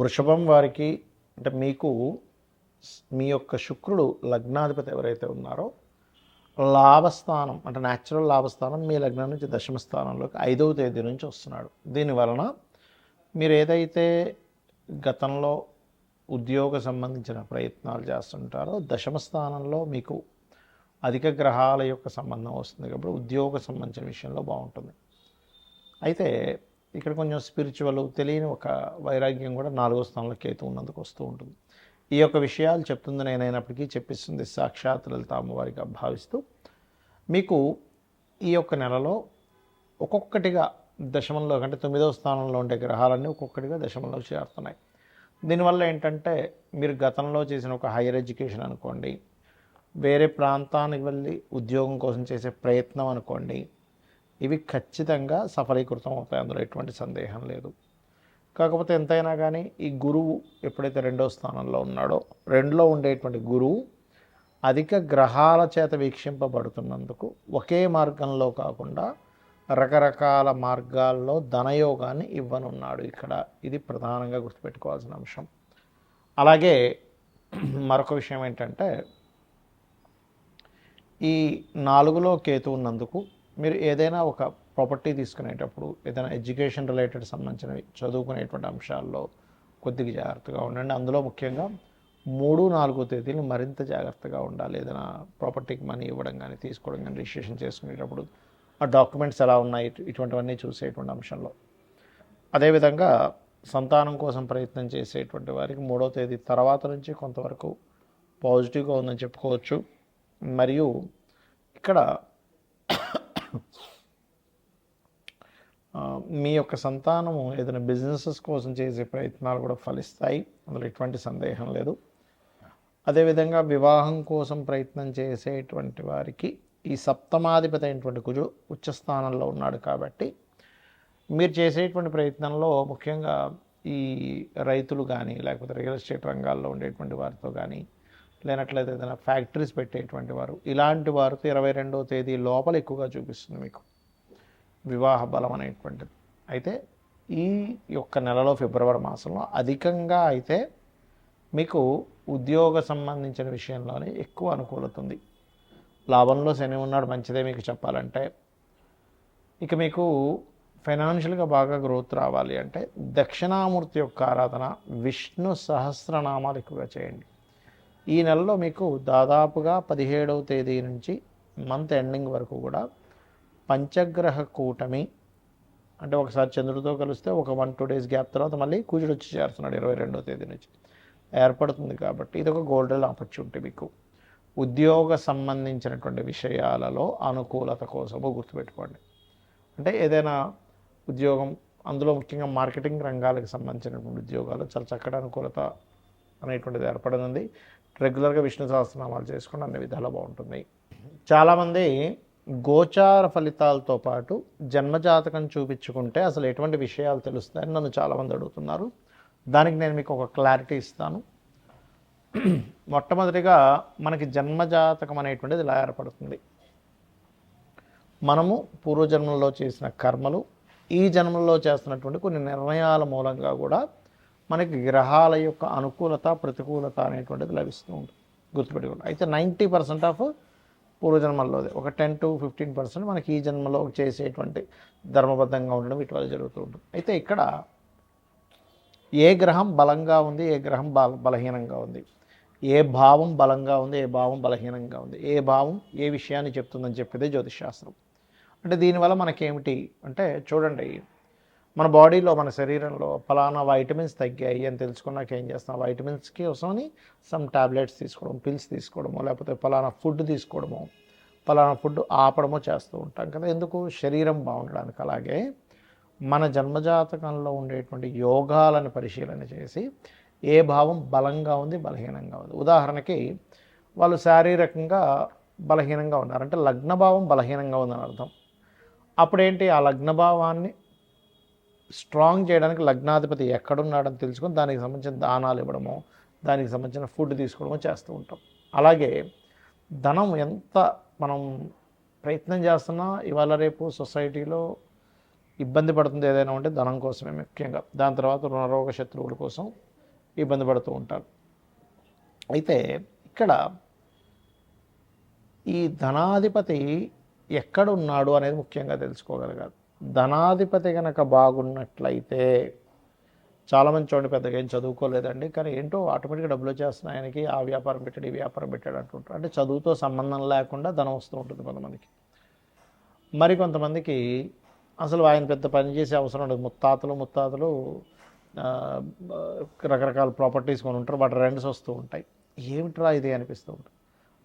వృషభం వారికి అంటే మీకు మీ యొక్క శుక్రుడు లగ్నాధిపతి ఎవరైతే ఉన్నారో లాభస్థానం అంటే న్యాచురల్ లాభస్థానం మీ లగ్నం నుంచి దశమ స్థానంలోకి ఐదవ తేదీ నుంచి వస్తున్నాడు. దీని వలన మీరు ఏదైతే గతంలో ఉద్యోగ సంబంధించిన ప్రయత్నాలు చేస్తుంటారో దశమ స్థానంలో మీకు అధిక గ్రహాల యొక్క సంబంధం వస్తుంది కాబట్టి ఉద్యోగ సంబంధించిన విషయంలో బాగుంటుంది. అయితే ఇక్కడ కొంచెం స్పిరిచువల్ తెలియని ఒక వైరాగ్యం కూడా నాలుగో స్థానంలో కేతు ఉన్నందుకు వస్తూ ఉంటుంది. ఈ యొక్క విషయాలు చెప్తుంది నేనైనప్పటికీ చెప్పిస్తుంది సాక్షాత్ లలిత అమ్మవారిగా భావిస్తూ. మీకు ఈ యొక్క నెలలో ఒక్కొక్కటిగా దశమంలో అంటే తొమ్మిదవ స్థానంలో ఉండే గ్రహాలన్నీ ఒక్కొక్కటిగా దశమంలో చేరుతున్నాయి. దీనివల్ల ఏంటంటే మీరు గతంలో చేసిన ఒక హైయర్ ఎడ్యుకేషన్ అనుకోండి వేరే ప్రాంతానికి వెళ్ళి ఉద్యోగం కోసం చేసే ప్రయత్నం అనుకోండి ఇవి ఖచ్చితంగా సఫలీకృతం అవుతాయి. అందులో ఎటువంటి సందేహం లేదు. కాకపోతే ఎంతైనా కానీ ఈ గురువు ఎప్పుడైతే రెండో స్థానంలో ఉన్నాడో రెండులో ఉండేటువంటి గురువు అధిక గ్రహాల చేత వీక్షింపబడుతున్నందుకు ఒకే మార్గంలో కాకుండా రకరకాల మార్గాల్లో ధనయోగాన్ని ఇవ్వనున్నాడు ఇక్కడ. ఇది ప్రధానంగా గుర్తుపెట్టుకోవాల్సిన అంశం. అలాగే మరొక విషయం ఏంటంటే ఈ నాలుగులో కేతు ఉన్నందుకు మీరు ఏదైనా ఒక ప్రాపర్టీ తీసుకునేటప్పుడు ఏదైనా ఎడ్యుకేషన్ రిలేటెడ్ సంబంధించినవి చదువుకునేటువంటి అంశాల్లో కొద్దిగా జాగ్రత్తగా ఉండండి. అందులో ముఖ్యంగా మూడు నాలుగో తేదీలు మరింత జాగ్రత్తగా ఉండాలి. ఏదైనా ప్రాపర్టీకి మనీ ఇవ్వడం కానీ తీసుకోవడం కానీ రిజిస్ట్రేషన్ చేసుకునేటప్పుడు ఆ డాక్యుమెంట్స్ ఎలా ఉన్నాయి ఇటువంటివన్నీ చూసేటువంటి అంశంలో. అదేవిధంగా సంతానం కోసం ప్రయత్నం చేసేటువంటి వారికి మూడో తేదీ తర్వాత నుంచి కొంతవరకు పాజిటివ్గా ఉందని చెప్పుకోవచ్చు. మరియు ఇక్కడ ఆ, మీ యొక్క సంతానము ఏదైనా బిజినెసెస్ కోసం చేసే ప్రయత్నాలు కూడా ఫలిస్తాయి. అందులో ఎటువంటి సందేహం లేదు. అదేవిధంగా వివాహం కోసం ప్రయత్నం చేసేటువంటి వారికి ఈ సప్తమాధిపతి అయినటువంటి కుజు ఉచ్చస్థానంలో ఉన్నాడు కాబట్టి మీరు చేసేటువంటి ప్రయత్నంలో ముఖ్యంగా ఈ రైతులు కానీ లేకపోతే రియల్ ఎస్టేట్ రంగాల్లో ఉండేటువంటి వారితో కానీ లేనట్లయితే ఏదైనా ఫ్యాక్టరీస్ పెట్టేటువంటి వారు ఇలాంటి వారితో ఇరవై రెండవ తేదీ లోపల ఎక్కువగా చూపిస్తుంది మీకు. వివాహ బలం అనేటువంటిది. అయితే ఈ యొక్క నెలలో ఫిబ్రవరి మాసంలో అధికంగా అయితే మీకు ఉద్యోగ సంబంధించిన విషయంలోనే ఎక్కువ అనుకూలత ఉంది. లాభంలో శని ఉన్నాడు మంచిదే మీకు చెప్పాలంటే. ఇక మీకు ఫైనాన్షియల్గా బాగా గ్రోత్ రావాలి అంటే దక్షిణామూర్తి యొక్క ఆరాధన విష్ణు సహస్రనామాలు ఎక్కువగా చేయండి. ఈ నెలలో మీకు దాదాపుగా పదిహేడవ తేదీ నుంచి మంత్ ఎండింగ్ వరకు కూడా పంచగ్రహ కూటమి అంటే ఒకసారి చంద్రుడితో కలిస్తే ఒక వన్ టూ డేస్ గ్యాప్ తర్వాత మళ్ళీ కూజుడు వచ్చి చేరుతున్నాడు ఇరవై రెండవ తేదీ నుంచి. ఏర్పడుతుంది కాబట్టి ఇది ఒక గోల్డెన్ ఆపర్చునిటీ మీకు. ఉద్యోగ సంబంధించినటువంటి విషయాలలో అనుకూలత కోసము గుర్తుపెట్టుకోండి. అంటే ఏదైనా ఉద్యోగం అందులో ముఖ్యంగా మార్కెటింగ్ రంగాలకు సంబంధించినటువంటి ఉద్యోగాలు చాలా చక్కటి అనుకూలత అనేటువంటిది ఏర్పడనుంది. రెగ్యులర్గా విష్ణు సహస్రనామాలు చేసుకుని అన్ని విధాలు బాగుంటుంది. చాలామంది గోచార ఫలితాలతో పాటు జన్మజాతకం చూపించుకుంటే అసలు ఎటువంటి విషయాలు తెలుస్తాయని నన్ను చాలామంది అడుగుతున్నారు. దానికి నేను మీకు ఒక క్లారిటీ ఇస్తాను. మొట్టమొదటిగా మనకి జన్మజాతకం అనేటువంటిది ఇలా ఏర్పడుతుంది. మనము పూర్వజన్మల్లో చేసిన కర్మలు ఈ జన్మల్లో చేస్తున్నటువంటి కొన్ని నిర్ణయాల మూలంగా కూడా మనకి గ్రహాల యొక్క అనుకూలత ప్రతికూలత అనేటువంటిది లభిస్తూ ఉంటుంది. గుర్తుపెట్టుకోండి. అయితే నైంటీ పర్సెంట్ ఆఫ్ పూర్వజన్మల్లోదే. ఒక టెన్ టు ఫిఫ్టీన్ పర్సెంట్ మనకి ఈ జన్మలో చేసేటువంటి ధర్మబద్ధంగా ఉండడం వీటి వల్ల జరుగుతూ ఉంటుంది. అయితే ఇక్కడ ఏ గ్రహం బలంగా ఉంది ఏ గ్రహం బల బలహీనంగా ఉంది? ఏ భావం బలంగా ఉంది ఏ భావం బలహీనంగా ఉంది? ఏ భావం ఏ విషయాన్ని చెప్తుందని చెప్పేదే జ్యోతిషాస్త్రం అంటే దీనివల్ల మనకేమిటి అంటే చూడండి మన బాడీలో మన శరీరంలో ఫలానా వైటమిన్స్ తగ్గాయి అని తెలుసుకున్నాక ఏం చేస్తాం? వైటమిన్స్కి కోసమని సమ్ టాబ్లెట్స్ తీసుకోవడం పిల్స్ తీసుకోవడమో లేకపోతే ఫలానా ఫుడ్ తీసుకోవడమో ఫలానా ఫుడ్ ఆపడమో చేస్తూ ఉంటాం కదా. ఎందుకు? శరీరం బాగుండడానికి. అలాగే మన జన్మజాతకంలో ఉండేటువంటి యోగాలను పరిశీలన చేసి ఏ భావం బలంగా ఉంది బలహీనంగా ఉంది? ఉదాహరణకి వాళ్ళు శారీరకంగా బలహీనంగా ఉన్నారు. అంటే లగ్నభావం బలహీనంగా ఉందని అర్థం. అప్పుడేంటి? ఆ లగ్నభావాన్ని స్ట్రాంగ్ చేయడానికి లగ్నాధిపతి ఎక్కడున్నాడని తెలుసుకొని దానికి సంబంధించిన దానాలు ఇవ్వడము దానికి సంబంధించిన ఫుడ్ తీసుకోవడము చేస్తూ ఉంటాం. అలాగే ధనం ఎంత మనం ప్రయత్నం చేస్తున్నా ఇవాళ రేపు సొసైటీలో ఇబ్బంది పడుతుంది ఏదైనా ఉంటే ధనం కోసమే ముఖ్యంగా. దాని తర్వాత రుణరోగ శత్రువుల కోసం ఇబ్బంది పడుతూ ఉంటారు. అయితే ఇక్కడ ఈ ధనాధిపతి ఎక్కడ ఉన్నాడు అనేది ముఖ్యంగా తెలుసుకోగలగాలి. ధనాధిపతి కనుక బాగున్నట్లయితే చాలామంది చూడండి పెద్దగా ఏం చదువుకోలేదండి. కానీ ఏంటో ఆటోమేటిక్గా డబ్బులు వచ్చేస్తున్నాయి. ఆయనకి ఆ వ్యాపారం పెట్టాడు ఈ వ్యాపారం పెట్టాడు అంటుంటారు. అంటే చదువుతో సంబంధం లేకుండా ధనం వస్తూ ఉంటుంది కొంతమందికి. మరి కొంతమందికి అసలు ఆయన పెద్ద పని చేసే అవసరం ఉండదు. ముత్తాతలు ముత్తాతలు రకరకాల ప్రాపర్టీస్ కొని ఉంటారు వాటి రెంట్స్ వస్తూ ఉంటాయి. ఏమిట్రా ఇది అనిపిస్తూ ఉంటుంది.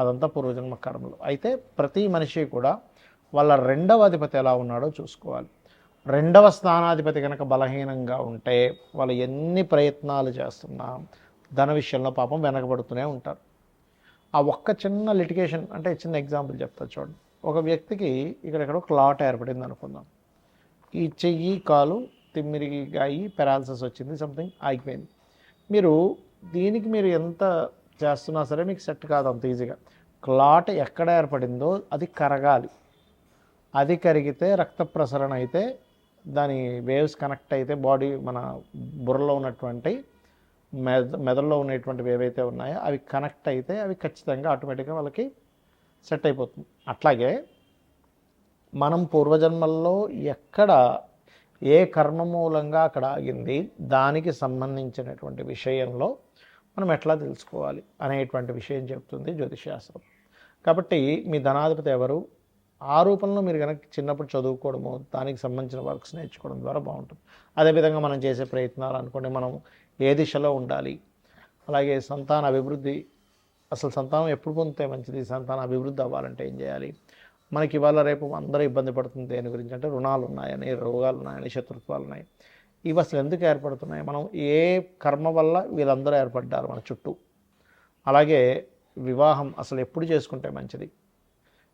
అదంతా పూర్వజన్మ కర్మలు అయితే ప్రతి మనిషి కూడా వాళ్ళ రెండవ అధిపతి ఎలా ఉన్నాడో చూసుకోవాలి. రెండవ స్థానాధిపతి కనుక బలహీనంగా ఉంటే వాళ్ళు ఎన్ని ప్రయత్నాలు చేస్తున్నా ధన విషయంలో పాపం వెనకబడుతూనే ఉంటారు. ఆ ఒక్క చిన్న లిటిగేషన్ అంటే చిన్న ఎగ్జాంపుల్ చెప్తా చూడండి. ఒక వ్యక్తికి ఇక్కడెక్కడో క్లాట్ ఏర్పడింది అనుకుందాం. ఈ చెయ్యి కాలు తిమ్మిరిగి అయ్యి పెరాలసిస్ వచ్చింది సంథింగ్ ఆగిపోయింది. మీరు దీనికి మీరు ఎంత చేస్తున్నా సరే మీకు సెట్ కాదు అంత ఈజీగా క్లాట్ ఎక్కడ ఏర్పడిందో అది కరగాలి. అది కరిగితే రక్త ప్రసరణ అయితే దాని వేవ్స్ కనెక్ట్ అయితే బాడీ మన బుర్రలో ఉన్నటువంటి మెద మెదడులో ఉన్నటువంటివి ఏవైతే ఉన్నాయో అవి కనెక్ట్ అయితే అవి ఖచ్చితంగా ఆటోమేటిక్గా వాళ్ళకి సెట్ అయిపోతుంది. అట్లాగే మనం పూర్వజన్మల్లో ఎక్కడ ఏ కర్మ మూలంగా అక్కడ ఆగింది దానికి సంబంధించినటువంటి విషయంలో మనం ఎట్లా తెలుసుకోవాలి అనేటువంటి విషయం చెప్తుంది జ్యోతిశాస్త్రం కాబట్టి మీ ధనాధిపతి ఎవరు? ఆ రూపంలో మీరు కనుక చిన్నప్పుడు చదువుకోవడము దానికి సంబంధించిన వర్క్స్ నేర్చుకోవడం ద్వారా బాగుంటుంది. అదేవిధంగా మనం చేసే ప్రయత్నాలు అనుకోండి మనం ఏ దిశలో ఉండాలి? అలాగే సంతాన అభివృద్ధి అసలు సంతానం ఎప్పుడు పొందితే మంచిది? సంతాన అభివృద్ధి అవ్వాలంటే ఏం చేయాలి? మనకి ఇవాళ రేపు అందరూ ఇబ్బంది పడుతుంది దేని గురించి అంటే రుణాలు ఉన్నాయని రోగాలు ఉన్నాయని శత్రుత్వాలు ఉన్నాయి ఇవి అసలు ఎందుకు ఏర్పడుతున్నాయి? మనం ఏ కర్మ వల్ల వీళ్ళందరూ ఏర్పడ్డారు మన చుట్టూ? అలాగే వివాహం అసలు ఎప్పుడు చేసుకుంటే మంచిది?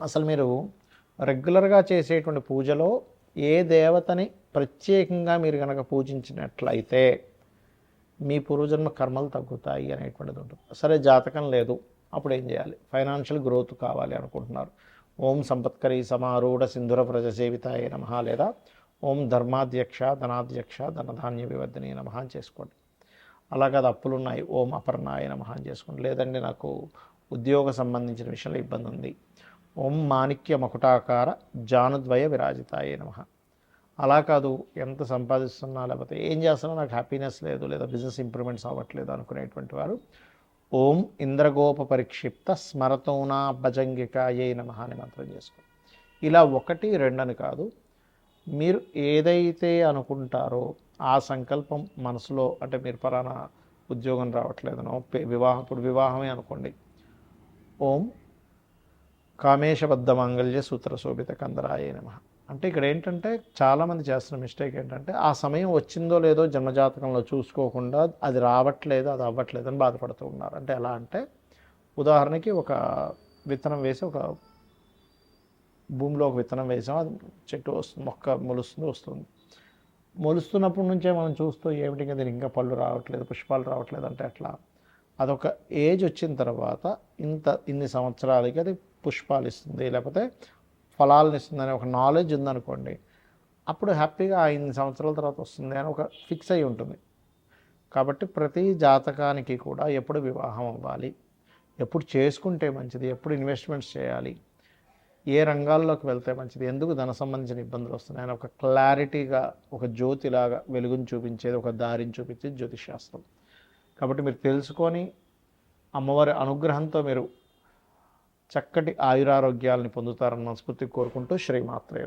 అసలు మీరు రెగ్యులర్గా చేసేటువంటి పూజలో ఏ దేవతని ప్రత్యేకంగా మీరు కనుక పూజించినట్లయితే మీ పూర్వజన్మ కర్మలు తగ్గుతాయి అనేటువంటిది ఉంటుంది. సరే జాతకం లేదు. అప్పుడు ఏం చేయాలి? ఫైనాన్షియల్ గ్రోత్ కావాలి అనుకుంటున్నారు. ఓం సంపత్కరి సమారూఢ సింధుర ప్రజ సేవితాయ నమ లేదా ఓం ధర్మాధ్యక్ష ధనాధ్యక్ష ధనధాన్య వివర్ధని నమ అని చేసుకోండి. అలాగే అది అప్పులు ఉన్నాయి ఓం అపర్ణాయ నమ అని చేసుకోండి. లేదండి నాకు ఉద్యోగ సంబంధించిన విషయంలో ఇబ్బంది ఉంది. ఓం మాణిక్య మకుటాకార జానుద్వయ విరాజితాయే నమ. అలా కాదు ఎంత సంపాదిస్తున్నా లేకపోతే ఏం చేస్తున్నా నాకు హ్యాపీనెస్ లేదు లేదా బిజినెస్ ఇంప్రూవ్మెంట్స్ అవ్వట్లేదు అనుకునేటువంటి వారు ఓం ఇంద్రగోప పరిక్షిప్త స్మరతోనా భజంగికాయే నమ అని మంత్రం చేసుకో ఇలా ఒకటి రెండని కాదు మీరు ఏదైతే అనుకుంటారో ఆ సంకల్పం మనసులో అంటే మీరు పరాన ఉద్యోగం రావట్లేదనో వివాహం ఇప్పుడు వివాహమే అనుకోండి ఓం కామేశబద్ధ మాంగళ్య సూత్ర శోభిత కందరాయ నమ. అంటే ఇక్కడ ఏంటంటే చాలామంది చేస్తున్న మిస్టేక్ ఏంటంటే ఆ సమయం వచ్చిందో లేదో జన్మజాతకంలో చూసుకోకుండా అది రావట్లేదు అది అవ్వట్లేదు అని బాధపడుతూ ఉన్నారు. అంటే ఎలా అంటే ఉదాహరణకి ఒక విత్తనం వేసి ఒక భూమిలో ఒక విత్తనం వేసాం అది చెట్టు వస్తుంది మొక్క మొలుస్తుంది వస్తుంది. మొలుస్తున్నప్పటి నుంచే మనం చూస్తూ ఏమిటి ఇంకా దీనికి ఇంకా పళ్ళు రావట్లేదు పుష్పాలు రావట్లేదు అంటే అట్లా అదొక ఏజ్ వచ్చిన తర్వాత ఇంత ఇన్ని సంవత్సరాలకి అది పుష్పాలు ఇస్తుంది లేకపోతే ఫలాలను ఇస్తుంది ఒక నాలెడ్జ్ ఉందనుకోండి అప్పుడు హ్యాపీగా ఐదు సంవత్సరాల తర్వాత వస్తుంది అని ఒక ఫిక్స్ అయి ఉంటుంది. కాబట్టి ప్రతి జాతకానికి కూడా ఎప్పుడు వివాహం అవ్వాలి ఎప్పుడు చేసుకుంటే మంచిది ఎప్పుడు ఇన్వెస్ట్మెంట్స్ చేయాలి ఏ రంగాల్లోకి వెళ్తే మంచిది ఎందుకు ధన సంబంధించిన ఇబ్బందులు వస్తున్నాయని ఒక క్లారిటీగా ఒక జ్యోతిలాగా వెలుగుని చూపించేది ఒక దారిని చూపించేది జ్యోతిశాస్త్రం కాబట్టి మీరు తెలుసుకొని అమ్మవారి అనుగ్రహంతో మీరు చక్కటి ఆయురారోగ్యాలని పొందుతారని మనస్ఫూర్తి కోరుకుంటూ శ్రీమాత్రే